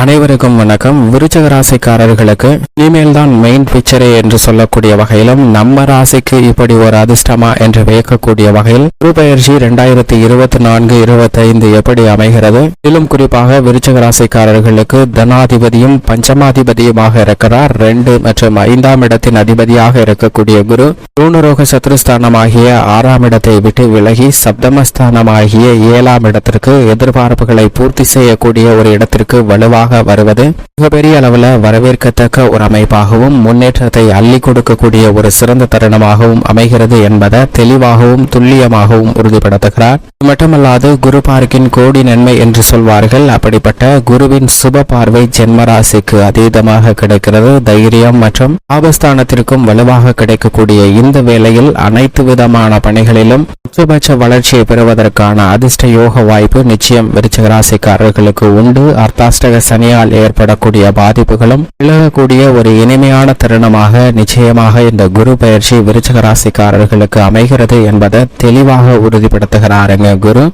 அனைவருக்கும் வணக்கம். விருச்சக ராசிக்காரர்களுக்கு இனிமேல் தான் மெயின் பிக்சரே என்று சொல்லக்கூடிய வகையிலும் நம்ம ராசிக்கு இப்படி ஒரு அதிர்ஷ்டமா என்று வியக்கக்கூடிய வகையில் குரு பயிற்சி இரண்டாயிரத்தி இருபத்தி நான்கு இருபத்தி ஐந்து எப்படி அமைகிறது? இதிலும் குறிப்பாக விருச்சக ராசிக்காரர்களுக்கு தனாதிபதியும் பஞ்சமாதிபதியுமாக இருக்கிறார். ரெண்டு மற்றும் ஐந்தாம் இடத்தின் அதிபதியாக இருக்கக்கூடிய குரு ரூணரோக சத்ருஸ்தானமாகிய ஆறாம் இடத்தை விட்டு விலகி சப்தமஸ்தானமாகிய ஏழாம் இடத்திற்கு எதிர்பார்ப்புகளை பூர்த்தி செய்யக்கூடிய ஒரு இடத்திற்கு வலுவாக வருவது மிகப்பெரிய அளவில் வரவேற்கத்தக்க ஒரு அமைப்பாகவும் முன்னேற்றத்தை அள்ளி கொடுக்கக்கூடிய ஒரு சிறந்த தருணமாகவும் அமைகிறது என்பதை தெளிவாகவும் துல்லியமாகவும் உறுதிப்படுத்துகிறார். இது மட்டுமல்லாது குரு பார்க்கின் கோடி நன்மை என்று சொல்வார்கள். அப்படிப்பட்ட குருவின் சுப பார்வை ஜென்மராசிக்கு அதீதமாக கிடைக்கிறது. தைரியம் மற்றும் ஆபஸ்தானத்திற்கும் வலுவாக கிடைக்கக்கூடிய இந்த வேளையில் அனைத்து விதமான பணிகளிலும் உச்சபட்ச வளர்ச்சியை பெறுவதற்கான அதிர்ஷ்ட யோக வாய்ப்பு நிச்சயம் விருச்சிக ராசிக்காரர்களுக்கு உண்டு. அர்த்தாஷ்டக சனியால் ஏற்படக்கூடிய பாதிப்புகளும் விலகக்கூடிய ஒரு இனிமையான தருணமாக நிச்சயமாக இந்த குரு பயிற்சி விருச்சகராசிக்காரர்களுக்கு அமைகிறது என்பதை தெளிவாக உறுதிப்படுத்துகிறாருங்க குரு.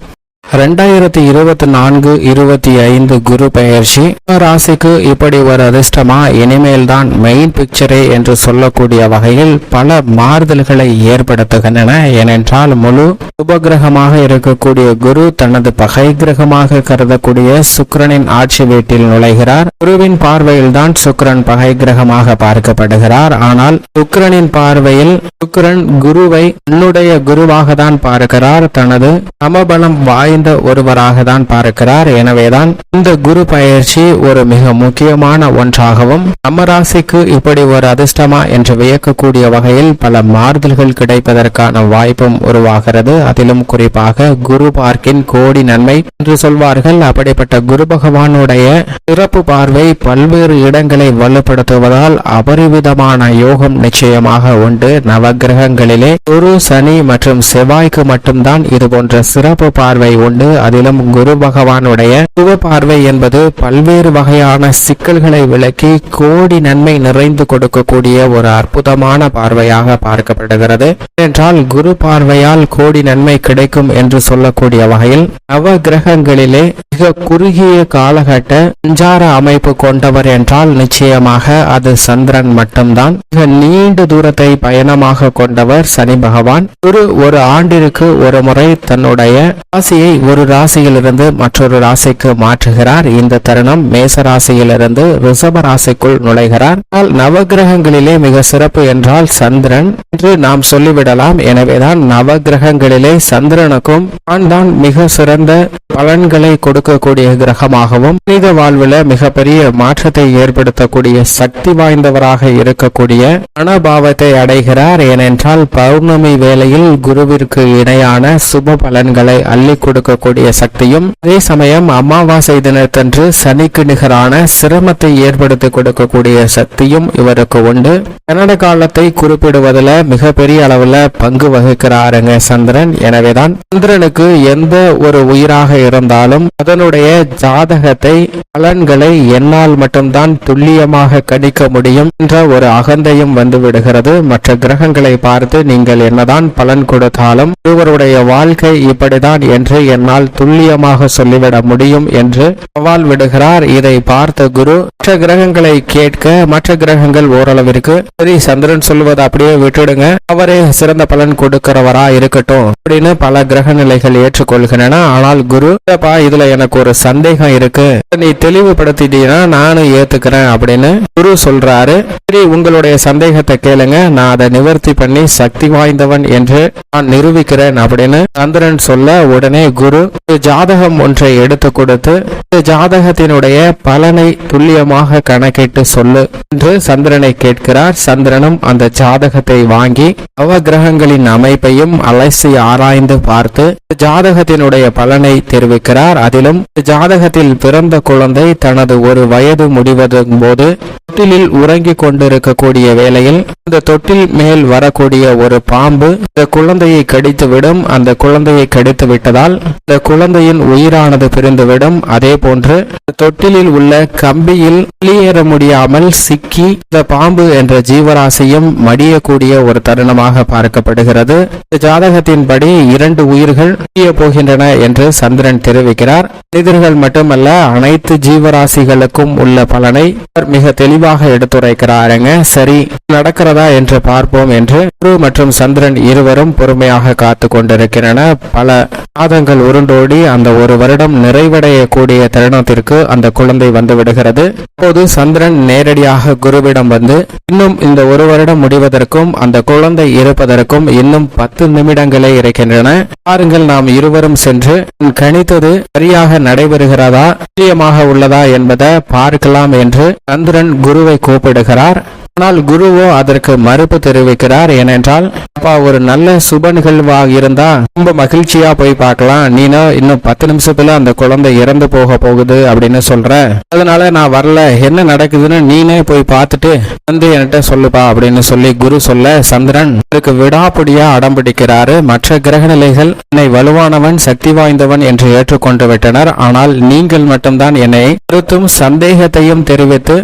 ரெண்டாயிரத்தி இருபத்தி நான்கு இருபத்தி ஐந்து குரு பெயர்ச்சி. ராசிக்கு இப்படி ஒரு அதிர்ஷ்டமா இனிமேல் தான் மெயின் பிக்சரே என்று சொல்லக்கூடிய வகையில் பல மாறுதல்களை ஏற்படுத்துகின்றன. ஏனென்றால் முழு உபகிரகமாக இருக்கக்கூடிய குரு தனது பகை கிரகமாக கருதக்கூடிய சுக்கரனின் ஆட்சி வீட்டில் நுழைகிறார். குருவின் பார்வையில் தான் சுக்கரன் பகை கிரகமாக பார்க்கப்படுகிறார். ஆனால் சுக்கரனின் பார்வையில் சுக்கரன் குருவை தன்னுடைய குருவாக தான் பார்க்கிறார். தனது சமபலம் நிறைந்த ஒருவராக தான் பார்க்கிறார். எனவேதான் இந்த குரு பயிற்சி ஒரு மிக முக்கியமான ஒன்றாகவும் நம்ம ராசிக்கு இப்படி ஒரு அதிர்ஷ்டமா என்று வியக்கக்கூடிய வகையில் பல மாறுதல்கள் கிடைப்பதற்கான வாய்ப்பும் உருவாகிறது. அதிலும் குறிப்பாக குரு பார்க்கின் கோடி நன்மை என்று சொல்வார்கள். அப்படிப்பட்ட குரு பகவானுடைய சிறப்பு பார்வை பல்வேறு இடங்களை வலுப்படுத்துவதால் அபரிவிதமான யோகம் நிச்சயமாக உண்டு. நவகிரகங்களிலே குரு சனி மற்றும் செவ்வாய்க்கு மட்டும்தான் இது போன்ற சிறப்பு பார்வை உண்டு. அதிலும் குரு பகவானுடைய சிவ பார்வை என்பது பல்வேறு வகையான சிக்கல்களை விளக்கி கோடி நன்மை நிறைந்து கொடுக்கக்கூடிய ஒரு அற்புதமான பார்வையாக பார்க்கப்படுகிறது. என்றால் குரு பார்வையால் கோடி நன்மை கிடைக்கும் என்று சொல்லக்கூடிய வகையில் நவ கிரகங்களிலே மிக குறுகிய காலகட்ட சஞ்சார அமைப்பு கொண்டவர் என்றால் நிச்சயமாக அது சந்திரன் மட்டும்தான். மிக நீண்ட தூரத்தை பயணமாக கொண்டவர் சனி பகவான். குரு ஒரு ஆண்டிற்கு ஒரு முறை தன்னுடைய ராசியை ஒரு ராசியிலிருந்து மற்றொரு ராசிக்கு மாற்றுகிறார். இந்த தருணம் மேச ராசியிலிருந்து ரிஷப ராசிக்குள் நுழைகிறார். நவகிரகங்களிலே மிக சிறப்பு என்றால் சந்திரன் என்று நாம் சொல்லிவிடலாம். எனவேதான் நவகிரகங்களிலே சந்திரனுக்கும் தான் தான் மிக சிறந்த பலன்களை கொடுக்கக்கூடிய கிரகமாகவும் மனித வாழ்வில் மிகப்பெரிய மாற்றத்தை ஏற்படுத்தக்கூடிய சக்தி வாய்ந்தவராக இருக்கக்கூடிய மனபாவத்தை அடைகிறார். ஏனென்றால் பௌர்ணமி வேளையில் குருவிற்கு இணையான சுப பலன்களை அள்ளி கொடுக்கக்கூடிய சக்தியும் அதே சமயம் அமாவாசை தினத்தன்று சனிக்கு நிகரான சிரமத்தை ஏற்படுத்தி கொடுக்கக்கூடிய சக்தியும் இவருக்கு உண்டு. கன்னட காலத்தை குறிப்பிடுவதில் மிகப்பெரிய அளவுல பங்கு வகிக்கிறாருங்க சந்திரன். எனவேதான் சந்திரனுக்கு எந்த ஒரு உயிராக இருந்தாலும் அதனுடைய ஜாதகத்தை பலன்களை என்னால் மட்டும்தான் துல்லியமாக கணிக்க முடியும் என்ற ஒரு அகந்தையும் வந்து விடுகிறது மற்ற கிரகங்களை பார்த்து நீங்கள் என்னதான் பலன் கொடுத்தாலும் ஒருவருடைய வாழ்க்கை இப்படிதான் என்று என்னால் துல்லியமாக சொல்லிவிட முடியும் என்று சவால் விடுகிறார். இதை பார்த்த குரு மற்ற கிரகங்களை கேட்க மற்ற கிரகங்கள் ஓரளவிற்கு சரி சந்திரன் சொல்வது அப்படியே விட்டுடுங்க. அவரே சிறந்த பலன் கொடுக்கிறவரா இருக்கட்டும் அப்படின்னு பல கிரக நிலைகள் ஏற்றுக்கொள்கின்றன. ஆனால் குரு இதுல எனக்கு ஒரு சந்தேகம் இருக்கு. நீ தெளிவுபடுத்திட்டீங்கன்னா நானும் ஏத்துக்கிறேன் அப்படின்னு குரு சொல்றாரு. சரி உங்களுடைய சந்தேகத்தை கேளுங்க. நான் அதை நிவர்த்தி பண்ணி சக்தி வாய்ந்தவன் என்று நான் நிரூபிக்கிறேன் அப்படின்னு சந்திரன் சொல்ல உடனே குரு ஒரு ஜாதகம் ஒன்றை எடுத்து கொடுத்து இந்த ஜாதகத்தினுடைய பலனை துல்லியமாக கணக்கிட்டு சொல்லு என்று சந்திரனை கேட்கிறார். சந்திரனும் அந்த ஜாதகத்தை வாங்கி நவகிரகங்களின் அமைப்பையும் அலசி ஆராய்ந்து பார்த்து ஜாதகத்தினுடைய பலனை தெரிவிக்கிறார். அதிலும் ஜாதகத்தில் பிறந்த குழந்தை தனது ஒரு வயது முடிவதும் போது தொட்டிலில் உறங்கிக் கொண்டிருக்கக்கூடிய வேளையில் இந்த தொட்டில் மேல் வரக்கூடிய ஒரு பாம்பு இந்த குழந்தையை கடித்துவிடும். அந்த குழந்தையை கடித்து விட்டதால் இந்த குழந்தையின் உயிரானது பிரிந்துவிடும். அதே போன்று தொட்டிலில் உள்ள கம்பியில் வெளியேற முடியாமல் சிக்கி இந்த பாம்பு என்ற ஜீவராசியும் மடியக்கூடிய ஒரு தருணமாக பார்க்கப்படுகிறது. ஜாதகத்தின்படி இரண்டு உயிர்கள் போகின்றன என்று சந்திரன் தெரிவிக்கிறார். மனிதர்கள் மட்டுமல்ல அனைத்து ஜீவராசிகளுக்கும் உள்ள பலனை மிக தெளிவாக எடுத்துரைக்கிறாருங்க. சரி நடக்கிறதா என்று பார்ப்போம் என்று குரு மற்றும் சந்திரன் இருவரும் பொறுமையாக காத்து கொண்டிருக்கின்றன பல மாதங்கள் உருண்டோடி அந்த ஒரு வருடம் நிறைவடையக்கூடிய தருணத்திற்கு அந்த குழந்தை வந்து விடுகிறது. அப்போது சந்திரன் நேரடியாக குருவிடம் வந்து இன்னும் இந்த ஒரு வருடம் முடிவதற்கும் அந்த குழந்தை இருப்பதற்கும் இன்னும் பத்து நிமிடங்களே இருக்கின்றன. பாருங்கள் நாம் இருவரும் சென்று கணித்தது சரியாக நடைபெறுகிறதா நிச்சயமாக உள்ளதா என்பதை பார்க்கலாம் என்று சந்திரன் குருவை கூப்பிடுகிறார். ஆனால் குருவோ அதற்கு மறுப்பு தெரிவிக்கிறார். ஏனென்றால் அப்பா ஒரு நல்ல சுப நிகழ்வாக இருந்தா ரொம்ப மகிழ்ச்சியா போய் பார்க்கலாம். நீனா இன்னும் பத்து நிமிஷத்துல அந்த குழந்தை இறந்து போக போகுது அப்படின்னு சொல்ற. அதனால நான் வரல. என்ன நடக்குதுன்னு நீனே போய் பார்த்துட்டு வந்து என்கிட்ட சொல்லுப்பா அப்படின்னு சொல்லி குரு சொல்ல சந்திரன் அதுக்கு விடாப்பிடியா அடம் பிடிக்கிறாரு. மற்ற கிரக நிலைகள் என்னை வலுவானவன் சக்தி வாய்ந்தவன் என்று ஏற்றுக்கொண்டு விட்டனர். ஆனால் நீங்கள் மட்டும்தான் என்னை கருத்தும் சந்தேகத்தையும் தெரிவித்து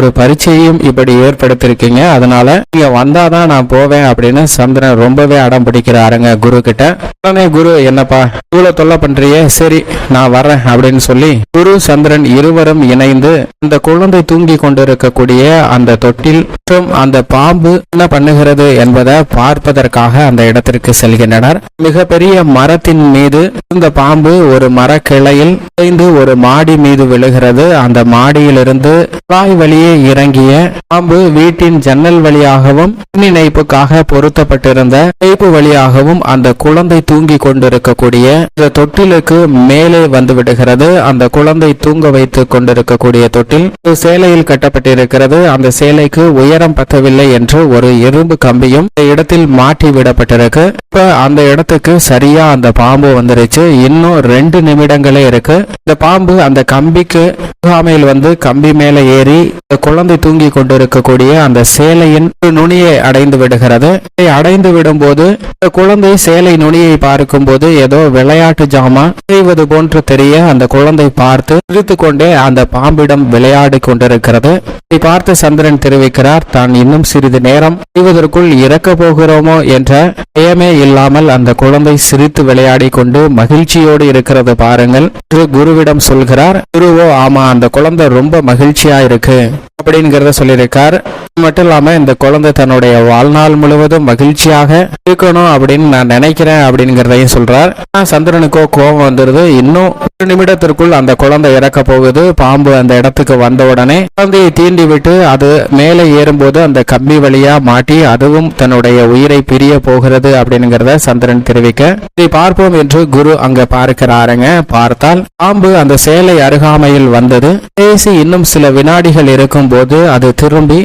ஒரு பரீட்சையும் இப்படி ஏற்படுத்திருக்கீங்க அதனால நீங்க வந்தாதான் நான் போவேன் அப்படின்னு சந்திரன் ரொம்பவே அடம் பிடிக்கிறாருங்க குரு கிட்ட உடனே குரு என்னப்பா இவ்வளவு தொல்லை பண்றியே? சரி நான் வர்றேன் அப்படின்னு சொல்லி குரு சந்திரன் இருவரும் இணைந்து அந்த குழந்தை தூங்கி கொண்டிருக்கக்கூடிய அந்த தொட்டில் மற்றும் அந்த பாம்பு என்ன பண்ணுகிறது என்பதை பார்ப்பதற்காக அந்த இடத்திற்கு செல்கின்றனர். மிகப்பெரிய மரத்தின் மீது இந்த பாம்பு ஒரு மரக்கிளையில் உடைந்து ஒரு மாடி மீது விழுகிறது. அந்த மாடியிலிருந்து வாய் வழியே இறங்கிய பாம்பு வீட்டின் ஜன்னல் வழியாகவும் மின் இணைப்புக்காக பொருத்தப்பட்டிருந்த இணைப்பு வழியாகவும் அந்த குழந்தை தூங்கி கொண்டிருக்கக்கூடிய இந்த தொட்டிலுக்கு மேலே வந்து விடுகிறது அந்த குழந்தை தூங்க வைத்துக் கொண்டிருக்கக்கூடிய தொட்டில் சேலையில் கட்டப்பட்டிருக்கிறது. அந்த சேலைக்கு உயரம் பத்தவில்லை என்று ஒரு இரும்பு கம்பியும் இந்த இடத்தில் மாட்டி விடப்பட்டிருக்கு. இப்ப அந்த இடத்துக்கு சரியா அந்த பாம்பு வந்துருச்சு. இன்னும் ரெண்டு நிமிடங்களே இருக்கு. இந்த பாம்பு அந்த கம்பிக்கு முகாமையில் வந்து கம்பி மேல ஏறி குழந்தை தூங்கி கொண்டிருக்கக்கூடிய அந்த சேலையின் நுனியை அடைந்து விடுகிறது. அடைந்து விடும்போது இந்த குழந்தை சேலை நுனியை பார்க்கும் போது ஏதோ விளையாட்டு ஜாமான் செய்வது போன்று தெரிய அந்த குழந்தை பார்த்து சிரித்து கொண்டே அந்த பாம்பிடம் விளையாடி கொண்டிருக்கிறது. இதை பார்த்து சந்திரன் தெரிவிக்கிறார் தான் இன்னும் சிறிது நேரம் செய்வதற்குள் இறக்க போகிறோமோ என்ற பயமே இல்லாமல் அந்த குழந்தை சிரித்து விளையாடி கொண்டு மகிழ்ச்சியோடு இருக்கிறது பாருங்கள் என்று குருவிடம் சொல்கிறார். குருவோ ஆமா அந்த குழந்தை ரொம்ப மகிழ்ச்சியா இருக்கு அப்படிங்கிறத சொல்லியிருக்கார். அது மட்டும் இல்லாம இந்த குழந்தை தன்னுடைய வாழ்நாள் முழுவதும் மகிழ்ச்சியாக இருக்கணும் அப்படின்னு நான் நினைக்கிறேன் அப்படிங்கிறதையும் சொல்றார். சந்திரனுக்கோ கோபம் வந்துருது. இன்னும் ஒரு நிமிடத்திற்குள் அந்த குழந்தை இறக்க போகுது. பாம்பு அந்த இடத்துக்கு வந்த உடனே குழந்தையை தீண்டி விட்டு அது மேலே ஏறும்போது அந்த கம்பி வழியா மாட்டி அதுவும் தன்னுடைய உயிரை பிரிய போகிறது அப்படிங்கிறத சந்திரன் தெரிவிக்க இதை பார்ப்போம் என்று குரு அங்க பார்க்கிறாருங்க. பார்த்தால் பாம்பு அந்த சேலை அருகாமையில் வந்தது. பேசி இன்னும் சில வினாடிகள் இருக்கும் போது அது திரும்பி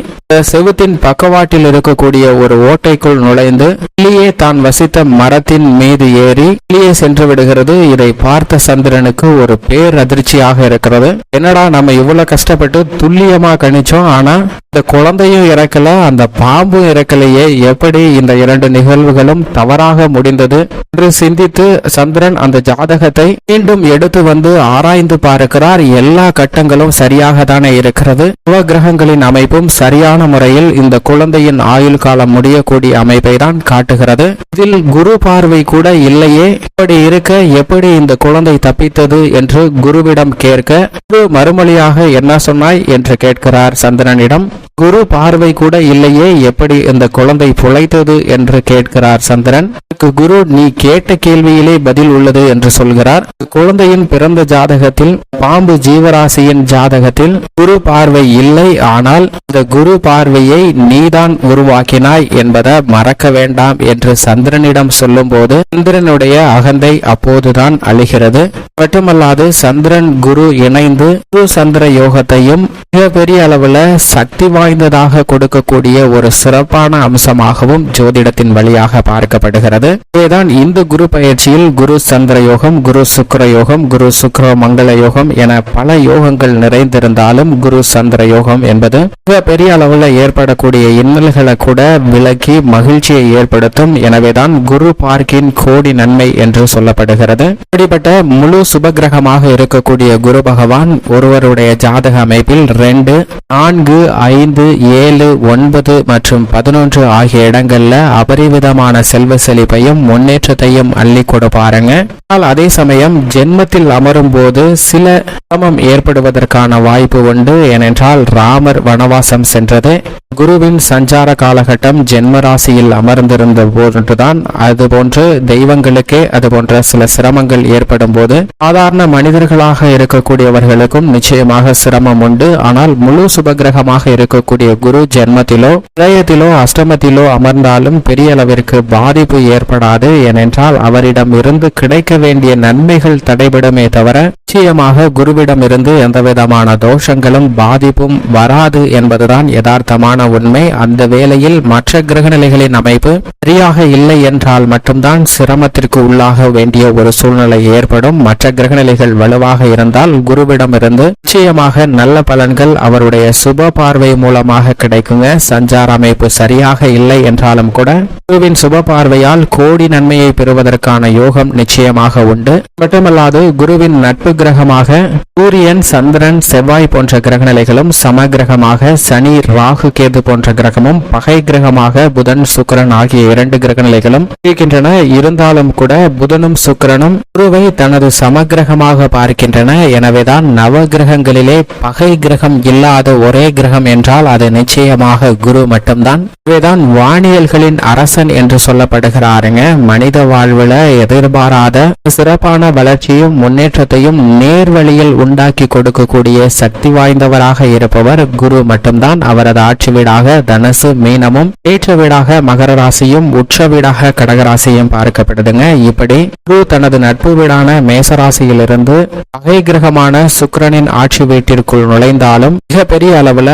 செவுத்தின் பக்கவாட்டில் இருக்கக்கூடிய ஒரு ஓட்டைக்குள் நுழைந்து கிளியே தான் வசித்த மரத்தின் மீது ஏறி கிளியே சென்று விடுகிறது. இதை பார்த்த சந்திரனுக்கு ஒரு பேர் அதிர்ச்சியாக இருக்கிறது. என்னடா நம்ம இவ்வளவு கஷ்டப்பட்டு துல்லியமா கணிச்சோம். ஆனா இந்த குழந்தையும் இறக்கல அந்த பாம்பும் இறக்கலையே. எப்படி இந்த இரண்டு நிகழ்வுகளும் தவறாக முடிந்தது என்று சிந்தித்து சந்திரன் அந்த ஜாதகத்தை மீண்டும் எடுத்து வந்து ஆராய்ந்து பார்க்கிறார். எல்லா கட்டங்களும் சரியாக தானே இருக்கிறது கிரகங்களின் அமைப்பும் சரியான முறையில் இந்த குழந்தையின் ஆயுள் காலம் முடியக்கூடிய அமைப்பை தான் காட்டுகிறது. இதில் குரு பார்வை கூட இல்லையே. இப்படி இருக்க எப்படி இந்த குழந்தை தப்பித்தது என்று குருவிடம் கேட்க குரு மறுமொழியாக என்ன சொன்னாய் என்று கேட்கிறார் சந்திரனிடம். குரு பார்வை கூட இல்லையே எப்படி இந்த குழந்தை புழைத்தது என்று கேட்கிறார் சந்திரன். குரு நீ கேட்ட கேள்வியிலே பதில் உள்ளது என்று சொல்கிறார். குழந்தையின் பிறந்த ஜாதகத்தில் பாம்பு ஜீவராசியின் ஜாதகத்தில் குரு பார்வை இல்லை ஆனால் இந்த குரு பார்வையை நீதான் உருவாக்கினாய் என்பதை மறக்க வேண்டாம் என்று சந்திரனிடம் சொல்லும்போது சந்திரனுடைய அகந்தை அப்போதுதான் அழிகிறது. மட்டுமல்லாது சந்திரன் குரு இணைந்து குரு சந்திர யோகத்தையும் மிகப்பெரிய அளவுல சக்தி வாய்ந்த வாய்ந்ததாக கொடுக்கக்கூடிய ஒரு சிறப்பான அம்சமாகவும் ஜோதிடத்தின் வழியாக பார்க்கப்படுகிறது. இதேதான் இந்த குரு பயிற்சியில் குரு சந்திர யோகம் குரு சுக்கர யோகம் குரு சுக்கர மங்கள யோகம் என பல யோகங்கள் நிறைந்திருந்தாலும் குரு சந்திர யோகம் என்பது மிக பெரிய அளவில் ஏற்படக்கூடிய இன்னல்களை கூட விலக்கி மகிழ்ச்சியை ஏற்படுத்தும். எனவேதான் குரு பார்க்கின் கோடி நன்மை என்று சொல்லப்படுகிறது. இப்படிப்பட்ட முழு சுபகிரகமாக இருக்கக்கூடிய குரு பகவான் ஒருவருடைய ஜாதக அமைப்பில் ரெண்டு நான்கு ஐந்து ஏழு ஒன்பது மற்றும் பதினொன்று ஆகிய இடங்களில் அபரிவிதமான செல்வ செழிப்பையும் முன்னேற்றத்தையும் அள்ளி கொடுப்பாருங்க ஆனால் அதே சமயம் ஜென்மத்தில் அமரும் போது சில சிரமம் ஏற்படுவதற்கான வாய்ப்பு உண்டு. ஏனென்றால் ராமர் வனவாசம் சென்றது. குருவின் சஞ்சார காலகட்டம் ஜென்ம ராசியில் அமர்ந்திருந்த அது அதுபோன்று தெய்வங்களுக்கே அது போன்ற சில சிரமங்கள் ஏற்படும் போது சாதாரண மனிதர்களாக இருக்கக்கூடியவர்களுக்கும் நிச்சயமாக சிரமம் உண்டு. ஆனால் முழு சுபகிரகமாக இருக்கக்கூடிய குரு ஜென்மத்திலோ இதயத்திலோ அஷ்டமத்திலோ அமர்ந்தாலும் பெரிய அளவிற்கு பாதிப்பு ஏற்படாது. ஏனென்றால் அவரிடம் இருந்து கிடைக்க வேண்டிய நன்மைகள் தடைபடுமே தவிர நிச்சயமாக குருவிடம் இருந்து எந்தவிதமான தோஷங்களும் பாதிப்பும் வராது என்பதுதான் யதார்த்தமான உண்மை. அந்த வேளையில் மற்ற கிரகநிலைகளின் அமைப்பு சரியாக இல்லை என்றால் மட்டும்தான் சிரமத்திற்கு உள்ளாக வேண்டிய ஒரு சூழ்நிலை ஏற்படும். மற்ற கிரகநிலைகள் வலுவாக இருந்தால் குருவிடமிருந்து நிச்சயமாக நல்ல பலன்கள் அவருடைய சுப பார்வை மூலம் மூலமாக கிடைக்குங்க. சஞ்சார அமைப்பு சரியாக இல்லை என்றாலும் கூட குருவின் சுப பார்வையால் கோடி நன்மையை பெறுவதற்கான யோகம் நிச்சயமாக உண்டு. மட்டுமல்லாது குருவின் நட்பு கிரகமாக சூரியன் சந்திரன் செவ்வாய் போன்ற கிரகநிலைகளும் சம கிரகமாக சனி ராகு கேது போன்ற கிரகமும் பகை கிரகமாக புதன் சுக்கிரன் ஆகிய இரண்டு கிரகநிலைகளும் இருக்கின்றன. இருந்தாலும் கூட புதனும் சுக்கிரனும் குருவை தனது சமகிரகமாக பார்க்கின்றன. எனவேதான் நவ கிரகங்களிலே பகை கிரகம் இல்லாத ஒரே கிரகம் என்றால் அது நிச்சயமாக குரு மட்டும்தான். இவைதான் வானியல்களின் அரசன் என்று சொல்லப்படுகிறாருங்க. மனித வாழ்வுல எதிர்பாராத சிறப்பான வளர்ச்சியும் முன்னேற்றத்தையும் நேர்வழியில் உண்டாக்கி கொடுக்கக்கூடிய சக்தி வாய்ந்தவராக இருப்பவர் குரு மட்டும்தான். அவரது ஆட்சி வீடாக தனசு மீனமும் ஏற்ற வீடாக மகர ராசியும் உற்ற வீடாக கடகராசியும் பார்க்கப்படுதுங்க. இப்படி குரு தனது நட்பு வீடான மேசராசியிலிருந்து பகை கிரகமான சுக்கிரனின் ஆட்சி வீட்டிற்குள் நுழைந்தாலும் மிகப்பெரிய அளவுல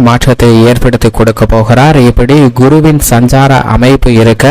மாற்றத்தை ஏற்படுத்தி கொடுக்க போகிறார். இப்படி குருவின் சஞ்சார அமைப்பு இருக்க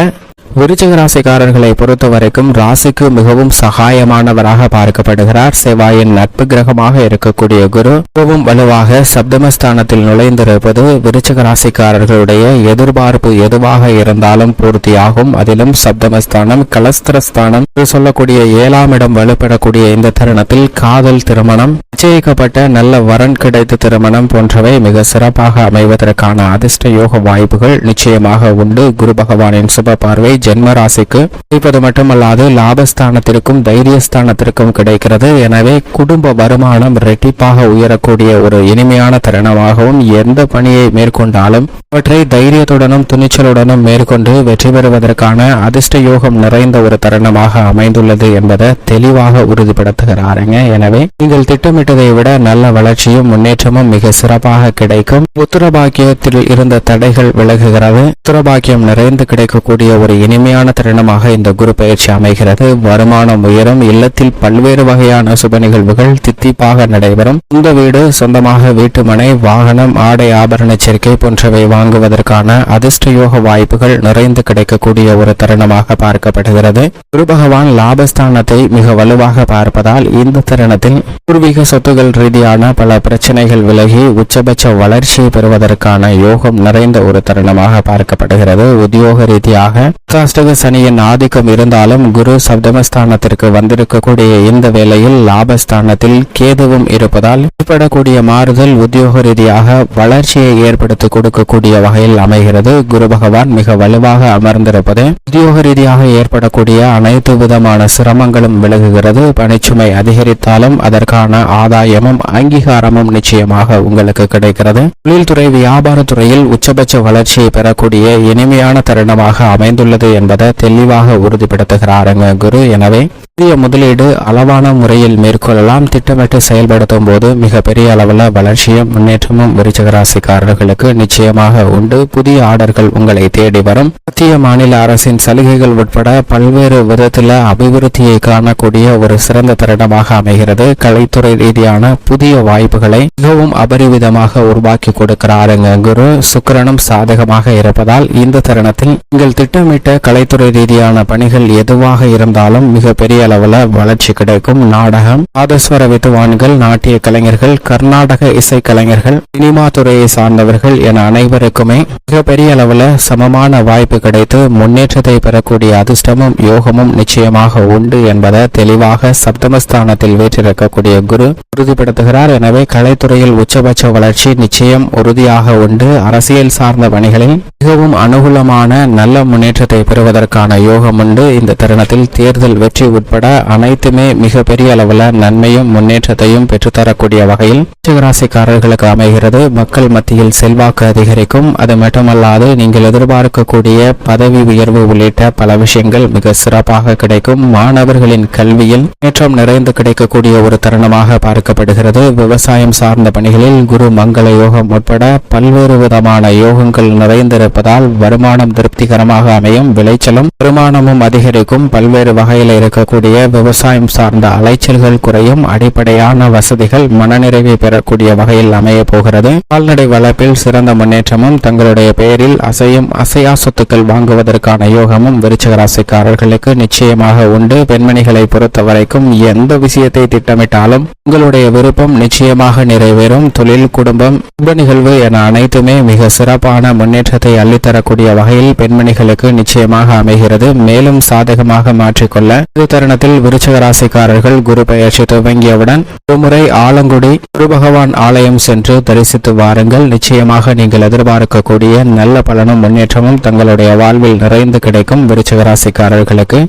விருச்சிக ராசிக்காரர்களை பொறுத்த வரைக்கும் ராசிக்கு மிகவும் சகாயமானவராக பார்க்கப்படுகிறார். செவ்வாயின் நட்பு கிரகமாக இருக்கக்கூடிய குரு மிகவும் வலுவாக சப்தமஸ்தானத்தில் நுழைந்திருப்பது விருச்சிக ராசிக்காரர்களுடைய எதிர்பார்ப்பு எதுவாக இருந்தாலும் பூர்த்தியாகும். அதிலும் சப்தமஸ்தானம் கலஸ்திரஸ்தானம் என்று சொல்லக்கூடிய ஏழாம் இடம் வலுப்படக்கூடிய இந்த தருணத்தில் காதல் திருமணம் நிச்சயிக்கப்பட்ட நல்ல வரன் கிடைத்த திருமணம் போன்றவை மிக சிறப்பாக அமைவதற்கான அதிர்ஷ்ட யோக வாய்ப்புகள் நிச்சயமாக உண்டு. குரு பகவானின் சுப பார்வை ஜென்ம ராசிக்கு குறிப்பது மட்டுமல்லாது லாபஸ்தானத்திற்கும் தைரியஸ்தானத்திற்கும் கிடைக்கிறது. எனவே குடும்ப வருமானம் இரட்டிப்பாக உயரக்கூடிய ஒரு இனிமையான தருணமாகவும் எந்த பணியை மேற்கொண்டாலும் அவற்றை தைரியத்துடனும் துணிச்சலுடனும் மேற்கொண்டு வெற்றி பெறுவதற்கான அதிர்ஷ்ட யோகம் நிறைந்த ஒரு தருணமாக அமைந்துள்ளது என்பதை தெளிவாக உறுதிப்படுத்துகிறாருங்க. எனவே நீங்கள் திட்டமிட்டதை விட நல்ல வளர்ச்சியும் முன்னேற்றமும் மிக சிறப்பாக கிடைக்கும். உத்தரபாக்கியத்தில் இருந்த தடைகள் விலகுகிறது. உத்தரபாக்கியம் நிறைந்து கிடைக்கக்கூடிய ஒரு இனிமையான தருணமாக இந்த குரு பயிற்சி அமைகிறது. வருமானம் உயரும். இல்லத்தில் பல்வேறு வகையான சுப நிகழ்வுகள் தித்திப்பாக நடைபெறும். இந்த வீடு சொந்தமாக வீட்டுமனை வாகனம் ஆடை ஆபரண சேர்க்கை போன்றவை வாங்குவதற்கான அதிர்ஷ்ட யோக வாய்ப்புகள் நிறைந்து கிடைக்கக்கூடிய ஒரு தருணமாக பார்க்கப்படுகிறது. குரு பகவான் லாபஸ்தானத்தை மிக வலுவாக பார்ப்பதால் இந்த தருணத்தில் பூர்வீக சொத்துகள் ரீதியான பல பிரச்சனைகள் விலகி உச்சபட்ச வளர்ச்சியை பெறுவதற்கான யோகம் நிறைந்த ஒரு தருணமாக பார்க்கப்படுகிறது. உத்தியோக ரீதியாக காஷ்டக சனியின் ஆதிக்கம் இருந்தாலும் குரு சப்தமஸ்தானத்திற்கு வந்திருக்கக்கூடிய இந்த வேளையில் லாபஸ்தானத்தில் கேதுவும் இருப்பதால் ஏற்படக்கூடிய மாறுதல் உத்தியோக ரீதியாக வளர்ச்சியை ஏற்படுத்தி கொடுக்கக்கூடிய வகையில் அமைகிறது. குரு பகவான் மிக வலுவாக அமர்ந்திருப்பது உத்தியோக ரீதியாக ஏற்படக்கூடிய அனைத்து விதமான சிரமங்களும் விலகுகிறது. பணிச்சுமை அதிகரித்தாலும் அதற்கான ஆதாயமும் அங்கீகாரமும் நிச்சயமாக உங்களுக்கு கிடைக்கிறது. தொழில்துறை வியாபாரத்துறையில் உச்சபட்ச வளர்ச்சியை பெறக்கூடிய இனிமையான தருணமாக அமைந்துள்ளது என்பதை தெளிவாக உறுதிப்படுத்துகிறாருங்க குரு. எனவே புதிய முதலீடு அளவான முறையில் மேற்கொள்ளலாம். திட்டமிட்டு செயல்படுத்தும் போது மிகப்பெரிய அளவில் வளர்ச்சியும் முன்னேற்றமும் விருச்சகராசிக்காரர்களுக்கு நிச்சயமாக உண்டு. புதிய ஆர்டர்கள் உங்களை தேடி வரும். மத்திய மாநில அரசின் சலுகைகள் உட்பட பல்வேறு விதத்தில் அபிவிருத்தியை காணக்கூடிய ஒரு சிறந்த தருணமாக அமைகிறது. கலைத்துறை ரீதியான புதிய வாய்ப்புகளை மிகவும் அபரிவிதமாக உருவாக்கி கொடுக்கிறாருங்க குரு. சுக்கிரனும் சாதகமாக இருப்பதால் இந்த தருணத்தில் நீங்கள் திட்டமிட்ட கலைத்துறை ரீதியான பணிகள் எதுவாக இருந்தாலும் மிகப்பெரிய பெரிய வளர்ச்சி கிடைக்கும். நாடகம் ஆதஸ்வர வித்துவான்கள் நாட்டிய கலைஞர்கள் கர்நாடக இசைக்கலைஞர்கள் சினிமா துறையை சார்ந்தவர்கள் என அனைவருக்குமே மிகப்பெரிய அளவில் சமமான வாய்ப்பு கிடைத்து முன்னேற்றத்தை பெறக்கூடிய அதிர்ஷ்டமும் யோகமும் நிச்சயமாக உண்டு என்பதை தெளிவாக சப்தமஸ்தானத்தில் வீற்றிருக்கக்கூடிய குரு உறுதிப்படுத்துகிறார். எனவே கலைத்துறையில் உச்சபட்ச வளர்ச்சி நிச்சயம் உறுதியாக உண்டு. அரசியல் சார்ந்த பணிகளில் மிகவும் அனுகூலமான நல்ல முன்னேற்றத்தை பெறுவதற்கான யோகம் உண்டு. இந்த தருணத்தில் தேர்தல் வெற்றி உட்பட அனைத்துமே மிக பெரிய அளவில் நன்மையும் முன்னேற்றத்தையும் பெற்றுத்தரக்கூடிய வகையில் ராசிக்காரர்களுக்கு அமைகிறது. மக்கள் மத்தியில் செல்வாக்கு அதிகரிக்கும். அது மட்டுமல்லாது நீங்கள் எதிர்பார்க்கக்கூடிய பதவி உயர்வு உள்ளிட்ட பல விஷயங்கள் மிக சிறப்பாக கிடைக்கும். மாணவர்களின் கல்வியில் முன்னேற்றம் நிறைந்து கிடைக்கக்கூடிய ஒரு தருணமாக பார்க்கப்படுகிறது. விவசாயம் சார்ந்த பணிகளில் குரு மங்கள யோகம் உட்பட பல்வேறு விதமான யோகங்கள் நிறைந்திருப்பதால் வருமானம் திருப்திகரமாக அமையும். விளைச்சலும் வருமானமும் அதிகரிக்கும். பல்வேறு வகையில் இருக்கக்கூடிய விவசாயம் சார்ந்த அலைச்சல்கள் குறையும். அடிப்படையான வசதிகள் மனநிறைவை பெறக்கூடிய வகையில் அமைய போகிறது. கால்நடை வளர்ப்பில் சிறந்த முன்னேற்றமும் தங்களுடைய பெயரில் அசையும் அசையா சொத்துக்கள் வாங்குவதற்கான யோகமும் விருச்சிக ராசிக்காரர்களுக்கு நிச்சயமாக உண்டு. பெண்மணிகளை பொறுத்த வரைக்கும் எந்த விஷயத்தை திட்டமிட்டாலும் உங்களுடைய விருப்பம் நிச்சயமாக நிறைவேறும். தொழில் குடும்பம் சுப நிகழ்வு என அனைத்துமே மிக சிறப்பான முன்னேற்றத்தை அள்ளித்தரக்கூடிய வகையில் பெண்மணிகளுக்கு நிச்சயமாக அமைகிறது. மேலும் சாதகமாக மாற்றிக்கொள்ள இந்த தருணத்தில் விருச்சக ராசிக்காரர்கள் குரு பயிற்சி துவங்கியவுடன் ஒருமுறை ஆலங்குடி குரு பகவான் ஆலயம் சென்று தரிசித்து வாருங்கள். நிச்சயமாக நீங்கள் எதிர்பார்க்கக்கூடிய நல்ல பலனும் முன்னேற்றமும் தங்களுடைய வாழ்வில் நிறைந்து கிடைக்கும் விருச்சக ராசிக்காரர்களுக்கு